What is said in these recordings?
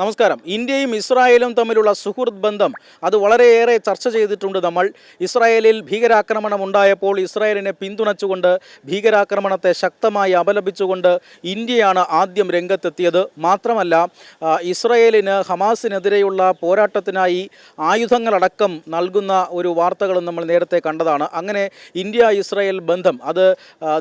നമസ്കാരം. ഇന്ത്യയും ഇസ്രായേലും തമ്മിലുള്ള സുഹൃത്ത് ബന്ധം അത് വളരെയേറെ ചർച്ച ചെയ്തിട്ടുണ്ട് നമ്മൾ. ഇസ്രായേലിൽ ഭീകരാക്രമണം ഉണ്ടായപ്പോൾ ഇസ്രായേലിനെ പിന്തുണച്ചുകൊണ്ട് ഭീകരാക്രമണത്തെ ശക്തമായി അപലപിച്ചുകൊണ്ട് ഇന്ത്യയാണ് ആദ്യം രംഗത്തെത്തിയത്. മാത്രമല്ല ഇസ്രായേലിന് ഹമാസിനെതിരെയുള്ള പോരാട്ടത്തിനായി ആയുധങ്ങളടക്കം നൽകുന്ന ഒരു വാർത്തകളും നമ്മൾ നേരത്തെ കണ്ടതാണ്. അങ്ങനെ ഇന്ത്യ ഇസ്രായേൽ ബന്ധം അത്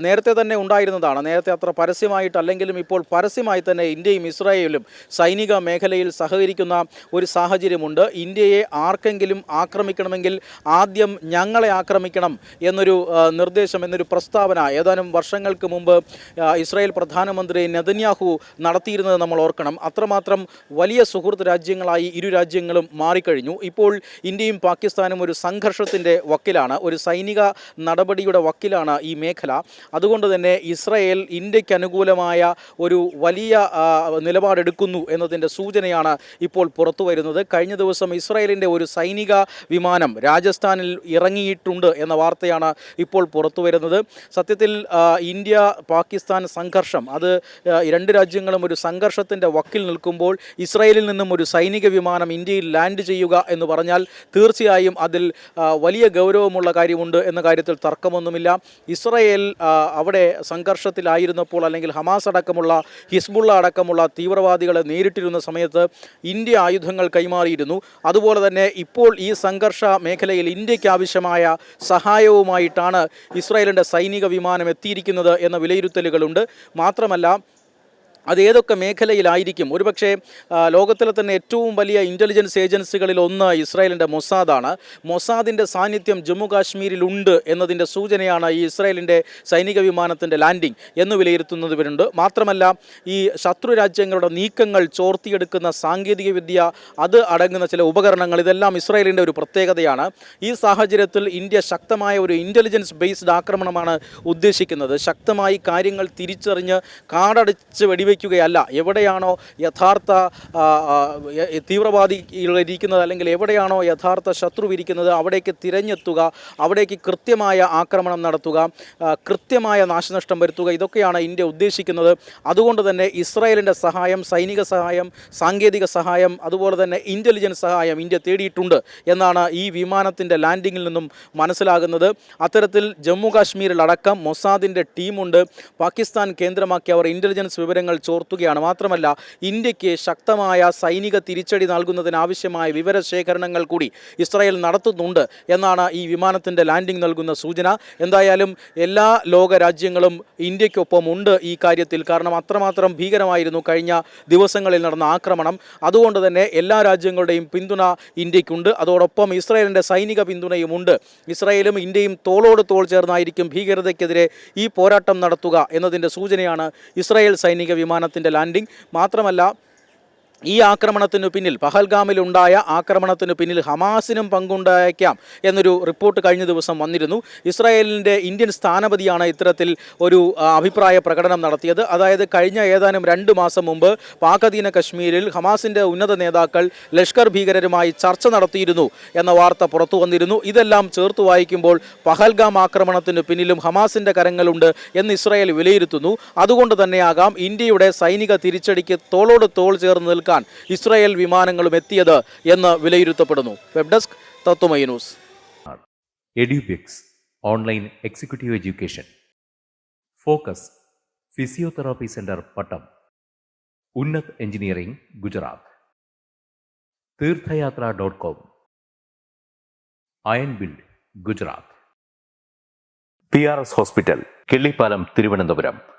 നേരത്തെ തന്നെ ഉണ്ടായിരുന്നതാണ്. നേരത്തെ അത്ര പരസ്യമായിട്ടല്ലെങ്കിലും ഇപ്പോൾ പരസ്യമായി തന്നെ ഇന്ത്യയും ഇസ്രായേലും സൈനിക മേഖലയിൽ സഹകരിക്കുന്ന ഒരു സാഹചര്യമുണ്ട്. ഇന്ത്യയെ ആർക്കെങ്കിലും ആക്രമിക്കണമെങ്കിൽ ആദ്യം ഞങ്ങളെ ആക്രമിക്കണം എന്നൊരു നിർദ്ദേശം എന്നൊരു പ്രസ്താവന ഏതാനും വർഷങ്ങൾക്ക് മുമ്പ് ഇസ്രായേൽ പ്രധാനമന്ത്രി നെതന്യാഹു നടത്തിയിരുന്നത് നമ്മൾ ഓർക്കണം. അത്രമാത്രം വലിയ സുഹൃത്ത് രാജ്യങ്ങളായി ഇരു രാജ്യങ്ങളും മാറിക്കഴിഞ്ഞു. ഇപ്പോൾ ഇന്ത്യയും പാകിസ്ഥാനും ഒരു സംഘർഷത്തിന്റെ വക്കിലാണ് ഒരു സൈനിക നടപടിയുടെ വക്കിലാണ് ഈ മേഖല. അതുകൊണ്ട് തന്നെ ഇസ്രായേൽ ഇന്ത്യയ്ക്ക് അനുകൂലമായ ഒരു വലിയ നിലപാടെടുക്കുന്നു എന്നതിന്റെ സൂചനയാണ് ഇപ്പോൾ പുറത്തു വരുന്നത്. കഴിഞ്ഞ ദിവസം ഇസ്രായേലിന്റെ ഒരു സൈനിക വിമാനം രാജസ്ഥാനിൽ ഇറങ്ങിയിട്ടുണ്ട് എന്ന വാർത്തയാണ് ഇപ്പോൾ പുറത്തു വരുന്നത്. സത്യത്തിൽ ഇന്ത്യ പാകിസ്ഥാൻ സംഘർഷം അത് രണ്ട് രാജ്യങ്ങളും ഒരു സംഘർഷത്തിന്റെ വക്കിൽ നിൽക്കുമ്പോൾ ഇസ്രായേലിൽ നിന്നും ഒരു സൈനിക വിമാനം ഇന്ത്യയിൽ ലാൻഡ് ചെയ്യുക എന്ന് പറഞ്ഞാൽ തീർച്ചയായും അതിൽ വലിയ ഗൗരവമുള്ള കാര്യമുണ്ട് എന്ന കാര്യത്തിൽ തർക്കമൊന്നുമില്ല. ഇസ്രായേൽ അവിടെ സംഘർഷത്തിലായിരുന്നപ്പോൾ അല്ലെങ്കിൽ ഹമാസ് അടക്കമുള്ള ഹിസ്ബുള്ള അടക്കമുള്ള തീവ്രവാദികളെ നേരിട്ടിരുന്ന സമയത്ത് ഇന്ത്യ ആയുധങ്ങൾ കൈമാറിയിരുന്നു. അതുപോലെ തന്നെ ഇപ്പോൾ ഈ സംഘർഷ മേഖലയിൽ ഇന്ത്യയ്ക്ക് ആവശ്യമായ സഹായവുമായിട്ടാണ് ഇസ്രായേലിന്റെ സൈനിക വിമാനം എത്തിയിരിക്കുന്നത് എന്ന വിലയിരുത്തലുകളുണ്ട്. മാത്രമല്ല അത് ഏതൊക്കെ മേഖലയിലായിരിക്കും? ഒരുപക്ഷേ ലോകത്തിലെ തന്നെ ഏറ്റവും വലിയ ഇന്റലിജൻസ് ഏജൻസികളിൽ ഒന്ന് ഇസ്രായേലിന്റെ മൊസാദാണ്. മൊസാദിന്റെ സാന്നിധ്യം ജമ്മു കാശ്മീരിലുണ്ട് എന്നതിന്റെ സൂചനയാണ് ഈ ഇസ്രായേലിന്റെ സൈനിക വിമാനത്തിന്റെ ലാൻഡിംഗ് എന്ന് വിലയിരുത്തുന്നവരുണ്ട് മാത്രമല്ല ഈ ശത്രു രാജ്യങ്ങളുടെ നീക്കങ്ങൾ ചോർത്തിയെടുക്കുന്ന സാങ്കേതികവിദ്യ അത് അടങ്ങുന്ന ചില ഉപകരണങ്ങൾ ഇതെല്ലാം ഇസ്രായേലിന്റെ ഒരു പ്രത്യേകതയാണ്. ഈ സാഹചര്യത്തിൽ ഇന്ത്യ ശക്തമായ ഒരു ഇന്റലിജൻസ് ബേസ്ഡ് ആക്രമണമാണ് ഉദ്ദേശിക്കുന്നത്. ശക്തമായി കാര്യങ്ങൾ തിരിച്ചറിഞ്ഞ് കാടടിച്ച് വെടിവെക്കുകയല്ല എവിടെയാണോ യഥാർത്ഥ തീവ്രവാദികളിരിക്കുന്നത് അല്ലെങ്കിൽ എവിടെയാണോ യഥാർത്ഥ ശത്രു ഇരിക്കുന്നത് അവിടേക്ക് തിരഞ്ഞെത്തുക അവിടേക്ക് കൃത്യമായ ആക്രമണം നടത്തുക കൃത്യമായ നാശനഷ്ടം വരുത്തുക ഇതൊക്കെയാണ് ഇന്ത്യ ഉദ്ദേശിക്കുന്നത്. അതുകൊണ്ട് തന്നെ ഇസ്രായേലിന്റെ സഹായം സൈനിക സഹായം സാങ്കേതിക സഹായം അതുപോലെ തന്നെ ഇന്റലിജൻസ് സഹായം ഇന്ത്യ തേടിയിട്ടുണ്ട് എന്നാണ് ഈ വിമാനത്തിന്റെ ലാൻഡിങ്ങിൽ നിന്നും മനസ്സിലാകുന്നത്. അത്തരത്തിൽ ജമ്മു കാശ്മീരിലടക്കം മൊസാദിന്റെ ടീമുണ്ട്. പാകിസ്ഥാൻ കേന്ദ്രമാക്കി അവർ ഇന്റലിജൻസ് വിവരങ്ങൾ ചോർത്തുകയാണ്. മാത്രമല്ല ഇന്ത്യയ്ക്ക് ശക്തമായ സൈനിക തിരിച്ചടി നൽകുന്നതിനാവശ്യമായ വിവരശേഖരണങ്ങൾ കൂടി ഇസ്രായേൽ നടത്തുന്നുണ്ട് എന്നാണ് ഈ വിമാനത്തിന്റെ ലാൻഡിംഗ് നൽകുന്ന സൂചന. എന്തായാലും എല്ലാ ലോക രാജ്യങ്ങളും ഇന്ത്യക്കൊപ്പം ഉണ്ട് ഈ കാര്യത്തിൽ. കാരണം അത്രമാത്രം ഭീകരമായിരുന്നു കഴിഞ്ഞ ദിവസങ്ങളിൽ നടന്ന ആക്രമണം. അതുകൊണ്ട് തന്നെ എല്ലാ രാജ്യങ്ങളുടെയും പിന്തുണ ഇന്ത്യക്കുണ്ട് അതോടൊപ്പം ഇസ്രായേലിന്റെ സൈനിക പിന്തുണയും ഉണ്ട്. ഇസ്രായേലും ഇന്ത്യയും തോളോട് തോൾ ചേർന്നായിരിക്കും ഭീകരതയ്ക്കെതിരെ ഈ പോരാട്ടം നടത്തുക എന്നതിന്റെ സൂചനയാണ് ഇസ്രായേൽ സൈനിക വിമാനത്തിന്റെ ലാൻഡിംഗ് മാത്രമല്ല ഈ ആക്രമണത്തിനു പിന്നിൽ പഹൽഗാമിലുണ്ടായ ആക്രമണത്തിനു പിന്നിൽ ഹമാസിനും പങ്കുണ്ടായേക്കാം എന്നൊരു റിപ്പോർട്ട് കഴിഞ്ഞ ദിവസം വന്നിരുന്നു. ഇസ്രായേലിന്റെ ഇന്ത്യൻ സ്ഥാനപതിയാണ് ഇത്തരത്തിൽ ഒരു അഭിപ്രായ പ്രകടനം നടത്തിയത്. അതായത് കഴിഞ്ഞ ഏതാനും രണ്ട് മാസം മുമ്പ് പാകധീന കശ്മീരിൽ ഹമാസിന്റെ ഉന്നത നേതാക്കൾ ലഷ്കർ ഭീകരരുമായി ചർച്ച നടത്തിയിരുന്നു എന്ന വാർത്ത പുറത്തു വന്നിരുന്നു. ഇതെല്ലാം ചേർത്ത് വായിക്കുമ്പോൾ പഹൽഗാം ആക്രമണത്തിനു പിന്നിലും ഹമാസിന്റെ കരങ്ങളുണ്ട് എന്ന് ഇസ്രായേൽ വിലയിരുത്തുന്നു. അതുകൊണ്ട് തന്നെയാകാം ഇന്ത്യയുടെ സൈനിക തിരിച്ചടിക്ക് തോളോട് തോൾ ചേർന്ന് നിൽക്കാൻ ഇസ്രായേൽ വിമാനങ്ങളും എത്തിയത് എന്ന് വിലയിരുത്തപ്പെടുന്നു. Web desk Tatwamayi news. Edubix online executive education. Focus physiotherapy centre Pattom. Unnat engineering Gujarat. Theerthayathra dot com. Iron build Gujarat. P R S hospital Killipalam Thiruvananthapuram.